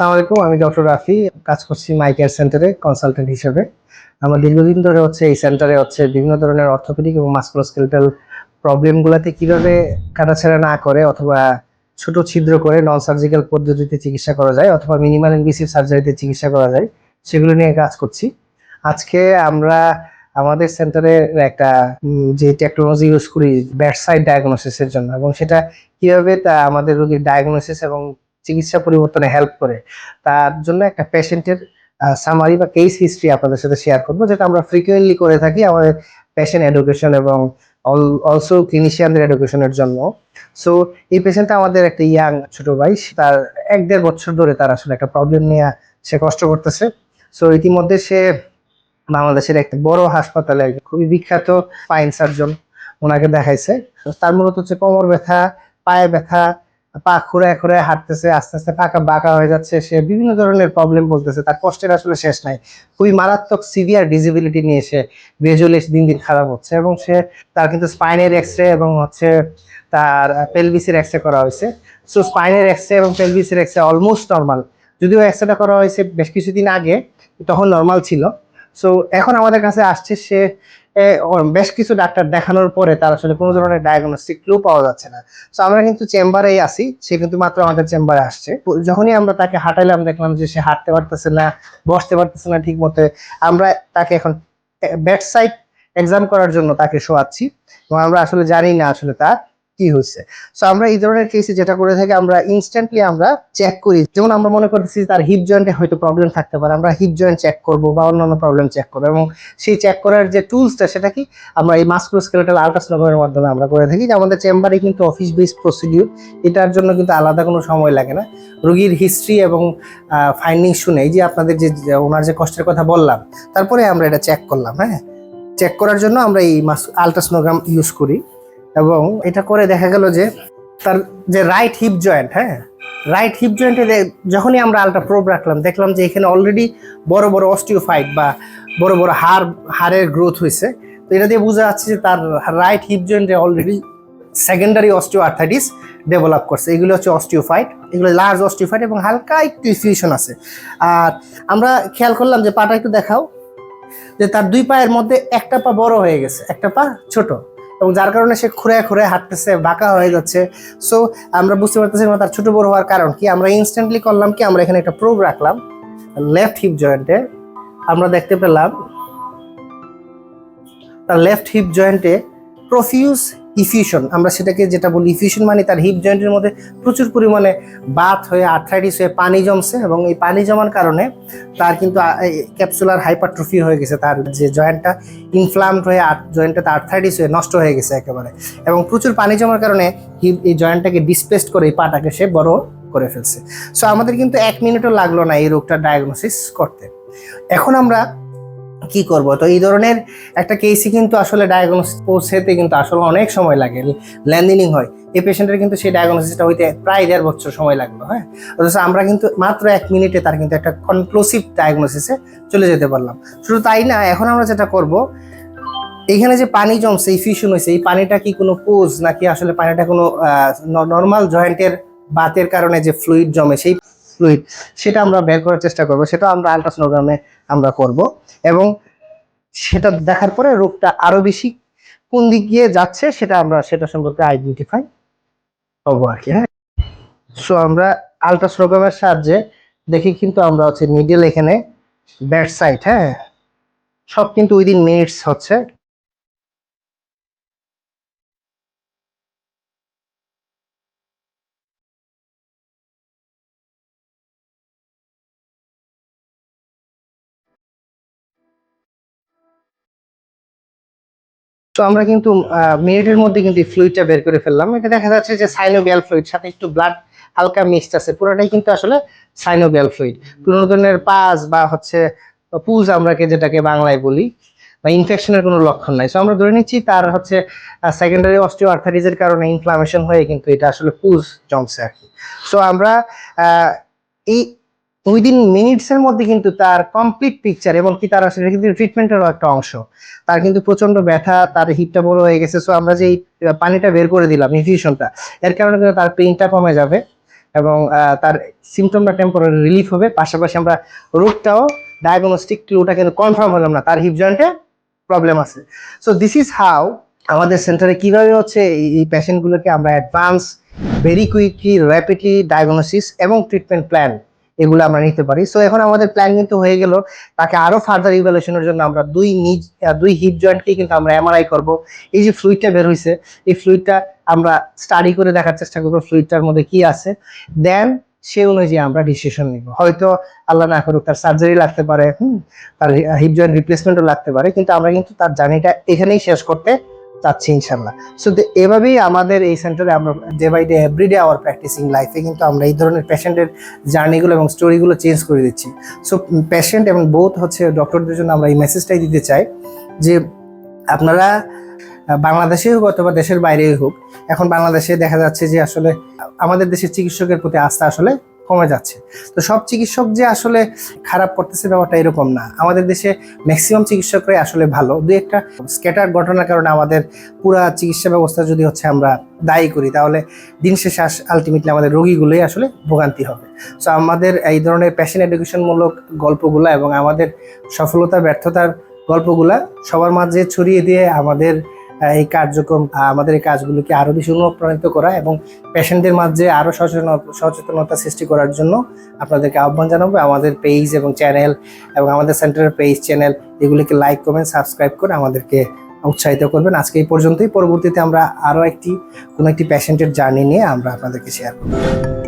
আসসালামু আলাইকুম, আমি ডক্টর রাফি, কাজ করছি মাই কেয়ার সেন্টারে কনসালটেন্ট হিসেবে। আমরা দীর্ঘদিন ধরে হচ্ছে এই সেন্টারে হচ্ছে বিভিন্ন ধরনের অর্থোপেডিক এবং মাস্কুলোস্কেলেটাল প্রবলেমগুলোতে কীভাবে কাটাছেড়া না করে অথবা ছোট ছিদ্র করে নন সার্জিক্যাল পদ্ধতিতে চিকিৎসা করা যায় অথবা মিনিমাল ইনভেসিভ সার্জারিতে চিকিৎসা করা যায়, সেগুলো নিয়ে কাজ করছি। আজকে আমরা আমাদের সেন্টারের একটা যে টেকনোলজি ইউজ করি ব্যাটসাইড ডায়াগনোসিসের জন্য এবং সেটা কীভাবে তা আমাদের রোগীর ডায়াগনোসিস এবং চিকিৎসা পরিবর্তনে হেল্প করে। তার জন্য একটা পেশেন্টের সামারি বা কেস হিস্ট্রি আপনাদের সাথে শেয়ার করব, যেটা আমরা ফ্রিকুয়েন্টলি করে থাকি আমাদের পেশেন্ট এডুকেশন এবং অলসো ক্লিনিশিয়ানদের এডুকেশনের জন্য। সো এই পেশেন্টটা আমাদের একটা ইয়াং ছোট ভাই তার এক দেড় বছর ধরে তার আসলে একটা প্রবলেম নিয়ে সে কষ্ট করতেছে। সো ইতিমধ্যে সে বাংলাদেশের একটা বড় হাসপাতালে খুবই বিখ্যাত পাইন সার্জন ওনাকে দেখাইছে। তার মূলত হচ্ছে কোমর ব্যথা, পায়ে ব্যথা পা খুঁড়ায় খুঁড়ায় হাঁটতেছে, আস্তে আস্তে পাকা বাঁকা হয়ে যাচ্ছে, সে বিভিন্ন ধরনের প্রবলেম বলতেছে, তার কষ্টের আসলে শেষ নাই। খুবই মারাত্মক সিভিয়ার ডিজিবিলিটি নিয়ে সে গ্রাজুয়ালি দিন দিন খারাপ হচ্ছে এবং সে তার কিন্তু স্পাইনের এক্স রে এবং হচ্ছে তার পেলভিসের এক্স রে করা হয়েছে। সো স্পাইনের এক্স রে এবং পেলভিসের এক্স রে অলমোস্ট নর্মাল যদিও এক্স রেটা করা হয়েছে বেশ কিছুদিন আগে, তখন নর্মাল ছিল। সো এখন আমাদের কাছে আসছে সে বেশ কিছু ডাক্তার দেখানোর পরে তার আসলে কোনো ধরনের ডায়াগনস্টিক ক্লু পাওয়া যাচ্ছে না। সো আমরা কিন্তু চেম্বারেই আসি সে কিন্তু মাত্র আমাদের চেম্বারে আসছে। যখনই আমরা তাকে হাঁটাইলাম, দেখলাম যে সে হাঁটতে পারতেছে না, বসতে পারতেছে না ঠিক মতো আমরা তাকে এখন বেড সাইড এক্সাম করার জন্য তাকে শোয়াচ্ছি। এবং আমরা আসলে জানি না আসলে তার কি হচ্ছে? সো আমরা এই ধরনের কেসে যেটা করে থাকি, আমরা ইনস্ট্যান্টলি আমরা চেক করি। যেমন আমরা মনে করতেছি তার হিপ জয়েন্টে হয়তো প্রবলেম থাকতে পারে, আমরা হিপ জয়েন্ট চেক করব বা অন্যান্য প্রবলেম চেক করব এবং সেই চেক করার যে টুলসটা সেটা কি? আমরা এই মাস্কুলোস্কেলেটাল আল্ট্রাসোনোগ্রামের মাধ্যমে আমরা করে থাকি, যে আমাদের চেম্বারে কিন্তু অফিস বেস প্রসিডিউর এটার জন্য কিন্তু আলাদা কোনো সময় লাগে না। রোগীর হিস্ট্রি এবং ফাইন্ডিং শুনে, এই যে আপনাদের যে যে ওনার যে কষ্টের কথা বললাম, তারপরে আমরা এটা চেক করলাম হ্যাঁ? চেক করার জন্য আমরা এই মাস আল্ট্রাসোনোগ্রাম ইউজ করি। এবং এটা করে দেখা গেল যে তার যে রাইট হিপ জয়েন্ট হ্যাঁ? রাইট হিপ জয়েন্টে যখনই আমরা আলট্রা প্রোব রাখলাম, দেখলাম যে এখানে অলরেডি বড় বড় অস্টিওফাইট বা বড় বড় হাড়, হাড়ের গ্রোথ হয়েছে। তো এটা দিয়ে বোঝা যাচ্ছে যে তার রাইট হিপ জয়েন্টে already secondary osteoarthritis develop করছে। এগুলো হচ্ছে অস্টিওফাইট এগুলো লার্জ অস্টিওফাইট এবং হালকা একটু ইফিউশন আছে। আর আমরা খেয়াল করলাম যে পাটা একটু দেখাও, যে তার দুই পায়ের মধ্যে একটা পা বড় হয়ে গেছে, একটা পা ছোট। এবং যার কারণে সে খুঁড়ে খুঁড়ে হাঁটতেছে, বাঁকা হয়ে যাচ্ছে। সো আমরা বুঝতে পারতেছি না তার ছোট বড় হওয়ার কারণ কি। আমরা ইনস্ট্যান্টলি করলাম কি, আমরা এখানে একটা প্রোব রাখলাম লেফট হিপ জয়েন্টে আমরা দেখতে পেলাম, তার লেফট হিপ জয়েন্টে প্রফিউজ ইফিউশন আমরা সেটাকে যেটা বলি ইফিউশন মানে তার হিপ জয়েন্টের মধ্যে প্রচুর পরিমাণে বাত হয়ে আর্থ্রাইটিস হয়ে, পানি জমছে এবং এই পানি জমার কারণে তার কিন্তু ক্যাপসুলার হাইপারট্রফি হয়ে গেছে। তার যে জয়েন্টটা ইনফ্লামড হয়ে জয়েন্টটা আর্থ্রাইটিস হয়ে নষ্ট হয়ে গেছে একেবারে। এবং প্রচুর পানি জমার কারণে হিপ এই জয়েন্টটাকে ডিসপ্লেসড করে এই পাটাকে সে বড় করে ফেলছে। সো আমাদের কিন্তু এক মিনিটও লাগল না এই রোগটা ডায়াগনোসিস করতে। এখন আমরা কি করব? তো এই ধরনের একটা কেসই কিন্তু আসলে ডায়াগনোসিস পৌঁছাতে কিন্তু আসলে অনেক সময় লাগে। ল্যান্ডিনিং হয়। এই পেশেন্টের কিন্তু সেই ডায়াগনোসিসটা হইতে প্রায় দেড় বছর সময় লাগল হ্যাঁ? অথচ আমরা কিন্তু মাত্র এক মিনিটে তার কিন্তু একটা কনক্লুসিভ ডায়াগনোসিসে চলে যেতে পারলাম। শুধু তাই না, এখন আমরা যেটা করব, এখানে যে পানি জমছে ইফিউশন হয়েছে এই পানিটা কি কোনো পোজ নাকি আসলে পানিটা কোনো নর্মাল জয়েন্টের বাতের কারণে যে ফ্লুইড জমে, সেই ফ্লুইড সেটা আমরা বের করার চেষ্টা করব। সেটা আমরা আলট্রাসোনোগ্রামে আমরা করব এবং সেটা দেখার পরে রোগটা আরও বেশি কোন দিক দিয়ে যাচ্ছে সেটা আমরা, সেটা সম্পর্কে আইডেন্টিফাই হব আর কি হ্যাঁ? সো আমরা আলট্রাসোনোগ্রামের সাহায্যে দেখি কিন্তু আমরা হচ্ছে নিডেল এখানে ব্যাড সাইড হ্যাঁ? সব কিন্তু উইদিন মিনিটস হচ্ছে। তো আমরা কিন্তু মিনিটের মধ্যে কিন্তু ফ্লুইডটা বের করে ফেললাম। এটা দেখা যাচ্ছে যে সাইনোবিয়াল ফ্লুইড সাথে একটু ব্লাড হালকা মিক্সড আছে। পুরোটাই কিন্তু আসলে সাইনোবিয়াল ফ্লুইড কোনো ধরনের পাস বা হচ্ছে পুজ আমরা কে যেটাকে বাংলায় বলি, বা ইনফেকশনের কোনো লক্ষণ নাই। সো আমরা ধরে নিচ্ছি তার হচ্ছে সেকেন্ডারি অস্টিও আর্থারিজের কারণে ইনফ্লামেশন হয়ে কিন্তু এটা আসলে পুজ জমছে আর কি। সো আমরা এই উইদিন মিনিটস এর মধ্যে কিন্তু তার কমপ্লিট পিকচার এবং কি তার আসলে কিন্তু ট্রিটমেন্টেরও একটা অংশ। তার কিন্তু প্রচণ্ড ব্যথা, তার হিপটা বড় হয়ে গেছে সো আমরা যে এই পানিটা বের করে দিলাম ইনফিউশনটা এর কারণে কিন্তু তার পেইনটা কমে যাবে এবং তার সিমটমটা টেম্পোরারি রিলিফ হবে। পাশাপাশি আমরা রোগটাও ডায়াগনস্টিক ক্লুটা কিন্তু কনফার্ম হলাম না, তার হিপ জয়েন্টে প্রবলেম আছে। সো দিস ইজ হাউ আমাদের সেন্টারে কীভাবে হচ্ছে এই- এই পেশেন্টগুলোকে আমরা advance very quickly rapidly diagnosis এবং ট্রিটমেন্ট প্ল্যান এগুলো আমরা নিতে পারি। সো এখন আমাদের প্ল্যান কিন্তু হয়ে গেল তাকে আরও ফার্দার ইভ্যালুয়েশনের জন্য আমরা দুই নিজ দুই হিপ জয়েন্টকে কিন্তু আমরা এমআরআই করব। এই যে ফ্লুইডটা বের হয়েছে এই ফ্লুইডটা আমরা স্টাডি করে দেখার চেষ্টা করব ফ্লুইডটার মধ্যে কি আছে। দেন সে অনুযায়ী আমরা ডিসিশন নিব। হয়তো আল্লাহ না করুক, তার সার্জারি লাগতে পারে, হুম, তার হিপ জয়েন্ট রিপ্লেসমেন্টও লাগতে পারে, কিন্তু আমরা কিন্তু তার জার্নিটা এখানেই শেষ করতে চাচ্ছি ইনশাল্লাহ সো এভাবেই আমাদের এই সেন্টারে আমরা day by day everyday our practicing লাইফে কিন্তু আমরা এই ধরনের পেশেন্টের জার্নিগুলো এবং স্টোরিগুলো চেঞ্জ করে দিচ্ছি। সো পেশেন্ট এবং বোথ হচ্ছে ডক্টরদের জন্য আমরা এই মেসেজটাই দিতে চাই যে আপনারা আহ, বাংলাদেশে হোক অথবা দেশের বাইরেই হোক এখন বাংলাদেশে দেখা যাচ্ছে যে আসলে আমাদের দেশের চিকিৎসকের প্রতি আস্থা আসলে কমে যাচ্ছে। তো সব চিকিৎসক যে আসলে খারাপ করতেছে ব্যাপারটা এরকম না। আমাদের দেশে ম্যাক্সিমাম চিকিৎসকরাই আসলে ভালো। দু একটা স্ক্যাটার ঘটনার কারণে আমাদের পুরা চিকিৎসা ব্যবস্থা যদি হচ্ছে আমরা দায়ী করি, তাহলে দিন শেষে আলটিমেটলি আমাদের রোগীগুলোই আসলে ভোগান্তি হবে। সো আমাদের এই ধরনের প্যাশন এডুকেশনমূলক গল্পগুলো এবং আমাদের সফলতা, ব্যর্থতার গল্পগুলা সবার মাঝে ছড়িয়ে দিয়ে আমাদের এই কার্যক্রম আমাদের এই কাজগুলোকে আরও বেশি অনুপ্রাণিত করা এবং পেশেন্টদের মাঝে আরও সচেতন সচেতনতা সৃষ্টি করার জন্য আপনাদেরকে আহ্বান জানাব। আমাদের পেজ এবং চ্যানেল এবং আমাদের সেন্টারের পেজ চ্যানেল এগুলিকে লাইক কমেন্ট সাবস্ক্রাইব করে আমাদেরকে উৎসাহিত করবেন। আজকে এই পর্যন্তই। পরবর্তীতে আমরা আরও একটি, কোনো একটি পেশেন্টের জার্নি নিয়ে আমরা আপনাদেরকে শেয়ার করব।